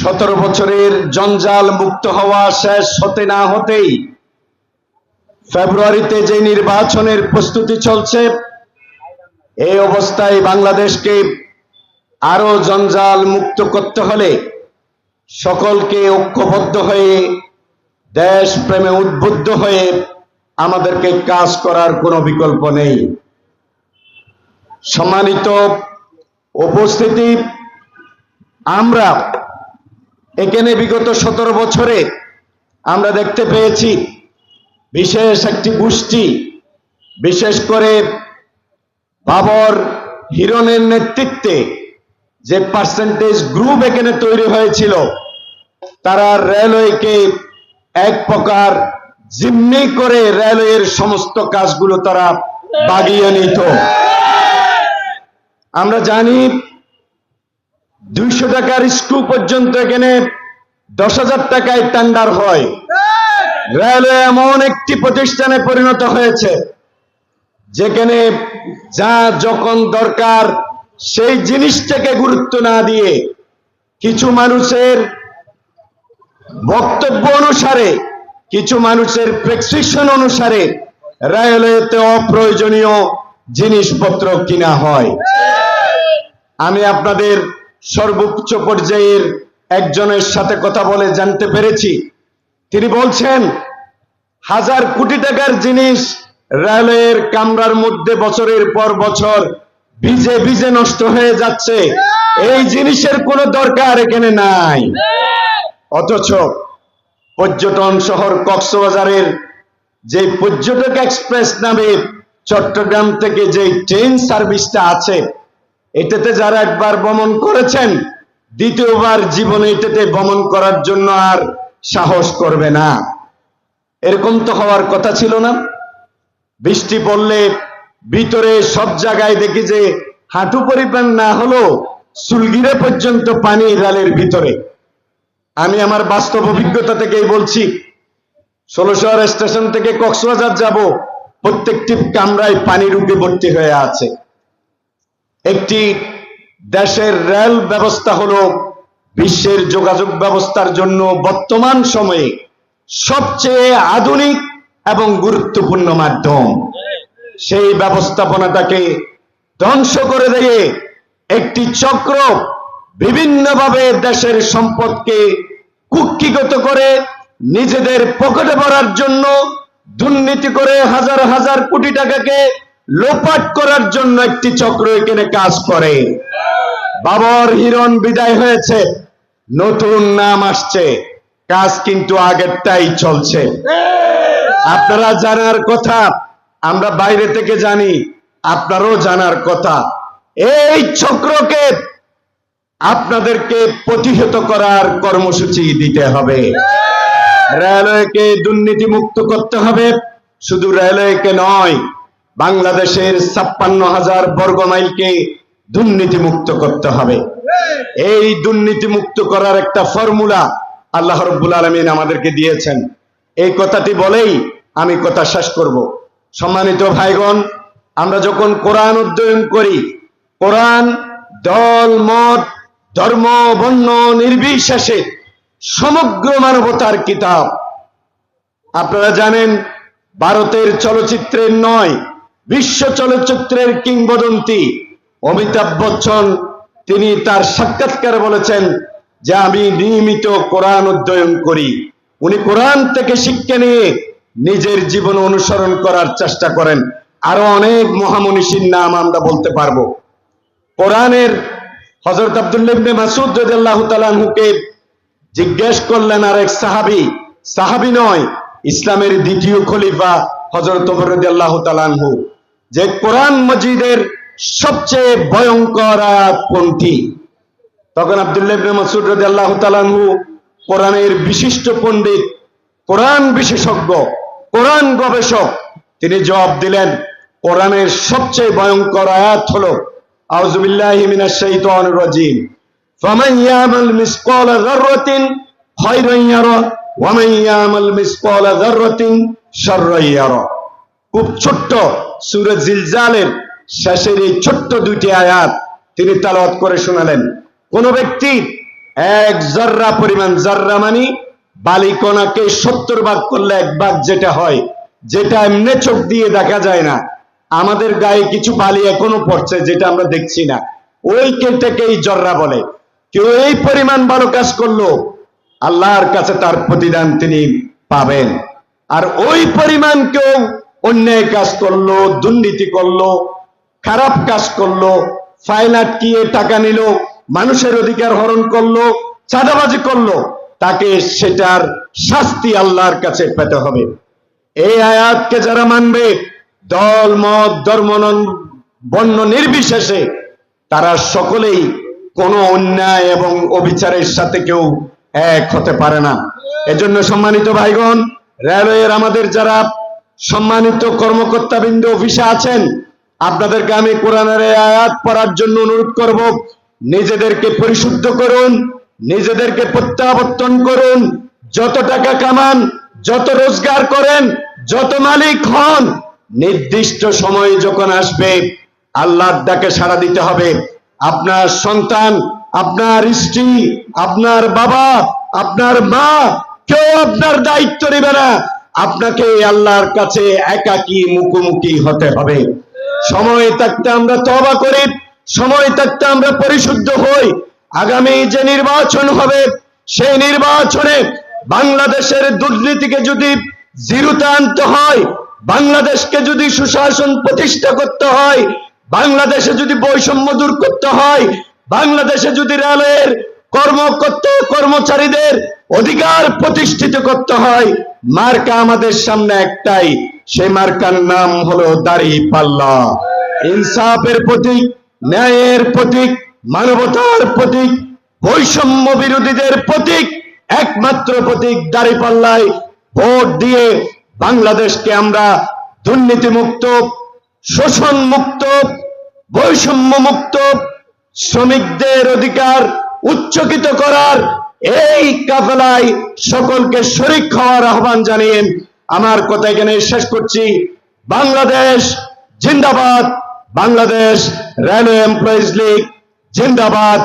সতেরো বছরের জঞ্জাল মুক্ত হওয়া শেষ হতে না হতেই ফেব্রুয়ারিতে যে নির্বাচনের প্রস্তুতি চলছে, এই অবস্থায় বাংলাদেশকে আরও জঞ্জাল মুক্ত করতে হলে সকলকে ঐক্যবদ্ধ হয়ে দেশ প্রেমে উদ্বুদ্ধ হয়ে আমাদেরকে কাজ করার কোনো বিকল্প নেই। সম্মানিত উপস্থিতি, আমরা এখানে বিগত সতেরো বছরে আমরা দেখতে পেয়েছি বিশেষ একটি গোষ্ঠী, বিশেষ করে বাবর হিরণের নেতৃত্বে যে পার্সেন্টেজ গ্রুপ এখানে তৈরি হয়েছিল, তারা রেলওয়েকে এক প্রকার জিম্মি করে রেলওয়ের সমস্ত কাজগুলো তারা বাগিয়ে নিত। আমরা জানি দুইশো টাকার স্ক্রু পর্যন্ত এখানে দশ হাজার টাকায় টেন্ডার হয়। রেলওয়ে এমন একটি প্রতিষ্ঠানে পরিণত হয়েছে, যেখানে যা যখন দরকার সেই জিনিসটাকে গুরুত্ব না দিয়ে কিছু মানুষের বক্তব্য অনুসারে, কিছু মানুষের প্রেসক্রিপশন অনুসারে রেলওয়েতে অপ্রয়োজনীয় জিনিসপত্র কিনা হয়। আমি আপনাদের সর্বোচ্চ পর্যায়ের একজনের সাথে কথা বলে জানতে পেরেছি। তিনি বলছেন, হাজার কোটি টাকার জিনিস রেলওয়ের কামরার মধ্যে বছরের পর বছর ভিজে ভিজে নষ্ট হয়ে যাচ্ছে। এই জিনিসের কোনো দরকার এখানে নাই। অথচ পর্যটন শহর কক্সবাজারের যে পর্যটক এক্সপ্রেস নামে চট্টগ্রাম থেকে যে ট্রেন সার্ভিসটা আছে এটাতে যারা একবার ভ্রমণ করেছেন, দ্বিতীয়বার জীবনে এটাতে ভ্রমণ করার জন্য আর সাহস করবে না। এরকম তো হওয়ার কথা ছিল না। বৃষ্টি পড়লে ভিতরে সব জায়গায় দেখি যে হাঁটু পরিমাণ না হলো সুলগিরে পর্যন্ত পানি রালের ভিতরে। আমি আমার বাস্তব অভিজ্ঞতা থেকেই বলছি, ষোলশহর স্টেশন থেকে কক্সবাজার যাব, প্রত্যেকটি কামরায় পানি রুগে ভর্তি হয়ে আছে। একটি দেশের রেল ব্যবস্থা হলো বিশ্বের যোগাযোগ ব্যবস্থার জন্য বর্তমান সময়ে সবচেয়ে আধুনিক এবং গুরুত্বপূর্ণ মাধ্যম। সেই ব্যবস্থাপনাটাকে ধ্বংস করে দিয়ে একটি চক্র বিভিন্নভাবে দেশের সম্পদকে কুক্ষিগত করে নিজেদের পকেটে ভরার জন্য দুর্নীতি করে হাজার হাজার কোটি টাকাকে লোপাট করার জন্য একটি চক্র এখানে কাজ করে। বাবর হিরণ বিদায় হয়েছে, নতুন নাম আসছে, কাজ কিন্তু আগেরটাই চলছে। আপনারা জানার কথা, আমরা বাইরে থেকে জানি, আপনারও জানার কথা। এই চক্রকে আপনাদেরকে প্রতিহত করার কর্মসূচি দিতে হবে। রেলওয়েকে দুর্নীতি মুক্ত করতে হবে, শুধু রেলওয়েকে নয় বাংলাদেশের ছাপ্পান্ন হাজার বর্গ মাইলকে দুর্নীতি মুক্ত করতে হবে। এই দুর্নীতি মুক্ত করার একটা ফর্মুলা আল্লাহ রব্বুল আলমিন আমাদেরকে দিয়েছেন। এই কথাটি বলেই আমি কথা শেষ করব। সম্মানিত ভাইগণ, আমরা যখন কোরআন অধ্যয়ন করি, কোরআন দল, মত, ধর্ম, বর্ণ নির্বিশেষে সমগ্র মানবতার কিতাব। আপনারা জানেন, ভারতের চলচ্চিত্রের নয় বিশ্ব চলচ্চিত্রের কিংবদন্তি অমিতাভ বচ্চন, তিনি তার সাক্ষাৎকার বলেছেন যে আমি নিয়মিত কোরআন অধ্যয়ন করি। উনি কোরআন থেকে শিক্ষা নিয়ে নিজের জীবন অনুসরণ করার চেষ্টা করেন। আরও অনেক মহামনীষীর নাম আমরা বলতে পারব। কোরআনের হজরত আব্দুল্লাহ ইবনে মাসুদ রাদিয়াল্লাহু তাআলাহুকে জিজ্ঞেস করলেন আর এক সাহাবী, সাহাবি নয়, ইসলামের দ্বিতীয় খলিফা হজরত রাদিয়াল্লাহু তাআলাহু যে কোরআন মজিদের সবচেয়ে ভয়ঙ্কর আয়াত কোনটি? তখন আব্দুল্লাহ মাসুদ রাদিয়াল্লাহু তাআলাহু কোরআনের বিশিষ্ট পণ্ডিত, কোরআন বিশেষজ্ঞ, কোরআন গবেষক, তিনি জবাব দিলেন, কোরআনের সবচেয়ে ভয়ঙ্কর আয়াত হলো ইয়ারা। খুব ছোট্ট সূরা জিলজালের শেষের এই ছোট্ট দুইটি আয়াত তিনি তেলাওয়াত করে শোনালেন। কোন ব্যক্তি এক জর্রা পরিমাণ জর্রা মানি বালিকণাকে সত্তর ভাগ করলে এক ভাগ যেটা হয়, যেটা এমনি চোখ দিয়ে দেখা যায় না। আমাদের গায়ে কিছু বালি এখনও পড়ছে যেটা আমরা দেখছি না। ওই কেটেকেই জর্রা বলে। কেউ এই পরিমাণ ভালো কাজ করল, আল্লাহর কাছে তার প্রতিদান তিনি পাবেন। আর ওই পরিমাণ কেউ অন্যায় কাজ করল, দুর্নীতি করল, খারাপ কাজ করল ফাইল আটকিয়ে টাকা নিল, মানুষের অধিকার হরণ করল, চাঁদাবাজি করল, তাকে সেটার শাস্তি আল্লাহর কাছে পেতে হবে। এই আয়াতকে যারা মানবে, দল, মত, ধর্ম বর্ণ নির্বিশেষে তারা সকলেই কোনো অন্যায় এবং অবিচারের সাথে কেউ এক হতে পারে না। এজন্য সম্মানিত ভাইগণ, রেলওয়ের আমাদের যারা সম্মানিত কর্মকর্তাবৃন্দ, অফিসে আছেন। আপনাদেরকে আমি কোরআনের আয়াত পড়ার জন্য অনুরোধ করব। নিজেদেরকে পরিশুদ্ধ করুন, নিজেদেরকে প্রত্যাবর্তন করুন। যত টাকা কামান, যত রোজগার করেন, যত মালিক হন, নির্দিষ্ট সময় যখন আসবে, আল্লাহর ডাকে সাড়া দিতে হবে। আপনার সন্তান, আপনার স্ত্রী, আপনার বাবা, আপনার মা, কেউ আপনার দায়িত্ব নেবে না। আপনাকে আল্লাহর কাছে একাকী মুখোমুখি হতে হবে। সময় থাকতে আমরা তবা করি, সময় থাকতে আমরা পরিশুদ্ধ হই। আগামী যে নির্বাচন হবে, সেই নির্বাচনে বাংলাদেশের দুর্নীতিকে যদি জিরোতে আনতে হয়, বাংলাদেশকে যদি সুশাসন প্রতিষ্ঠা করতে হয়, বাংলাদেশে যদি বৈষম্য দূর করতে হয়, বাংলাদেশে যদি রেলের কর্মকর্তা কর্মচারীদের অধিকার প্রতিষ্ঠিত করতে হয়। মার্কা আমাদের সামনে একটাই। সেই মার্কার নাম হলো দাড়ি পাল্লা। ইনসাফের প্রতীক, ন্যায়ের প্রতীক, মানবতার প্রতীক, বৈষম্য বিরোধীদের প্রতীক, একমাত্র প্রতীক দাড়ি পাল্লায় ভোট দিয়ে বাংলাদেশকে আমরা দুর্নীতিমুক্ত শোষণ মুক্ত বৈষম্য মুক্ত শ্রমিকদের অধিকার উচ্চকিত করার এই কাফেলায় সকলকে শরিক হওয়ার আহ্বান জানিয়ে আমার কথা এখানে শেষ করছি। বাংলাদেশ জিন্দাবাদ, বাংলাদেশ রেলওয়ে এমপ্লয়িজ লীগ জিন্দাবাদ।